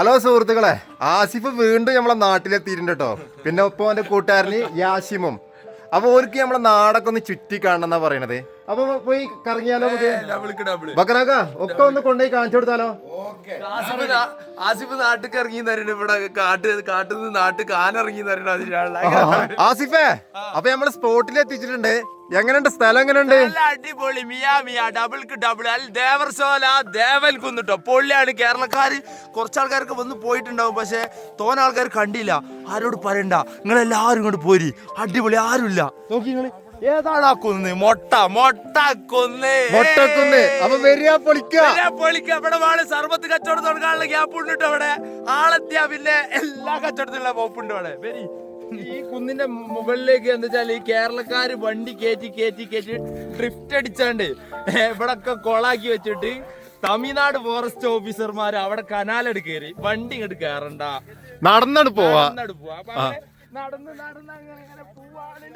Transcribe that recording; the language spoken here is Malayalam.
ഹലോ സുഹൃത്തുക്കളെ. ആസിഫ് വീണ്ടും നമ്മളെ നാട്ടിലെത്തിയിട്ടുണ്ട് കേട്ടോ പിന്നെ ഒപ്പം അവന്റെ കൂട്ടുകാരന് യാസിമും അപ്പൊ ഓർക്ക് നമ്മളെ നാടൊക്കെ ഒന്ന് ചുറ്റി കാണണം എന്നാ പറയണത്. അപ്പൊ പോയി കറങ്ങിയാലോ ബക്കറാക്ക ഒക്കെ ഒന്ന് കൊണ്ടുപോയി കാണിച്ചു കൊടുത്താലോ? ആസിഫ് ആസിഫ് നാട്ടിൽ ഇറങ്ങി തരണം ഇവിടെ കാട്ട് കാട്ടിൽ നിന്ന് നാട്ടിൽ കാനിറങ്ങി തരണം അതിനുള്ള ആസിഫേ അപ്പൊ നമ്മൾ സ്പോട്ടിൽ എത്തിച്ചിട്ടുണ്ട്. എങ്ങനെയുണ്ട്? സ്ഥലം എങ്ങനെയുണ്ട്? അടിപൊളി മിയാ മിയാ ഡബിൾക്ക് ഡബിൾ അല്ല ദേവർസോല ദേവൽ കുന്നിട്ടോ? പൊള്ളിയാണ് കേരളക്കാർ കുറച്ച് ആൾക്കാർക്ക് വന്ന് പോയിട്ടുണ്ടാവും പക്ഷേ തോന ആൾക്കാർ കണ്ടില്ല. ആരോട് പറയണ്ട? നിങ്ങളെല്ലാവരും ഇങ്ങോട്ട് പോരി. അടിപൊളി ആരുമില്ല. നോക്കി നിങ്ങൾ. ഏതാണ് ആ കുന്ന്? മൊട്ട മൊട്ട കുന്ന് മൊട്ടക്കുന്ന്. അപ്പൊ വരിക പൊളിക്ക. വരിക പൊളിക്ക. ഇവിടെ വാൾ സർബത്ത് കച്ചവടം തുടങ്ങാനുള്ള ഗ്യാപ്പ് ഉണ്ട് അവിടെ ആളെത്തിയാ പിന്നെ എല്ലാ കച്ചവടത്തിലുള്ള വകുപ്പുണ്ട് അവിടെ വരി. ഈ കുന്നിന്റെ മുകളിലേക്ക് എന്താ വെച്ചാൽ ഈ കേരളക്കാര് വണ്ടി കയറ്റി കയറ്റി കയറ്റി ഡ്രിഫ്റ്റ് അടിച്ചാണ്ട് ഇവിടെ ഒക്കെ കൊളാക്കി വെച്ചിട്ട് തമിഴ്നാട് ഫോറസ്റ്റ് ഓഫീസർമാര് അവിടെ കനാലെടുക്കേറി വണ്ടി ഇങ്ങോട്ട് കയറണ്ട നടന്നാണ് പോവാ. നടന്നങ്ങട് പോവാ. നടന്ന് നടന്ന് അങ്ങനെ അങ്ങനെ പോവാണ്.